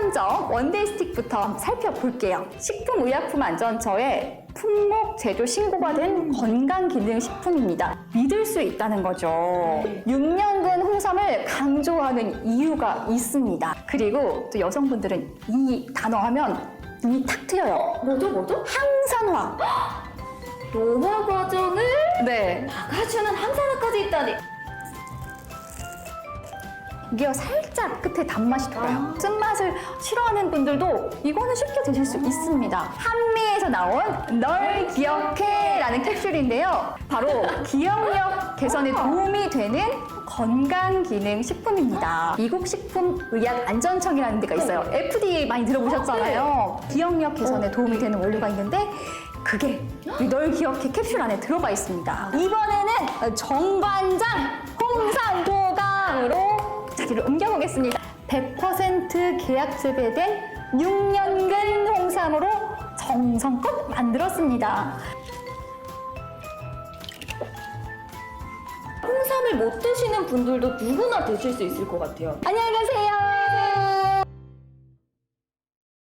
안전성 원데이 스틱부터 살펴볼게요. 식품의약품안전처에 품목 제조 신고가 된 건강기능식품입니다. 믿을 수 있다는 거죠. 6년근 홍삼을 강조하는 이유가 있습니다. 그리고 또 여성분들은 이 단어 하면 눈이 탁 트여요. 뭐죠, 뭐죠? 항산화. 노화 과정을 네. 막아주는 항산화까지 있다니. 이게 살짝 끝에 단맛이 돌아요. 아. 쓴맛을 싫어하는 분들도 이거는 쉽게 드실 수 있습니다. 한미에서 나온 널 기억해 라는 캡슐인데요. 바로 기억력 개선에 도움이 되는 건강기능 식품입니다. 미국 식품의약안전청이라는 데가 있어요. FDA 많이 들어보셨잖아요. 기억력 개선에 도움이 되는 원료가 있는데 그게 이널 기억해 캡슐 안에 들어가 있습니다. 이번에는 정관장 홍삼 도감으로 자리를 옮겨보겠습니다. 100% 계약 재배된 6년근 홍삼으로 정성껏 만들었습니다. 홍삼을 못 드시는 분들도 누구나 드실 수 있을 것 같아요. 안녕히 계세요.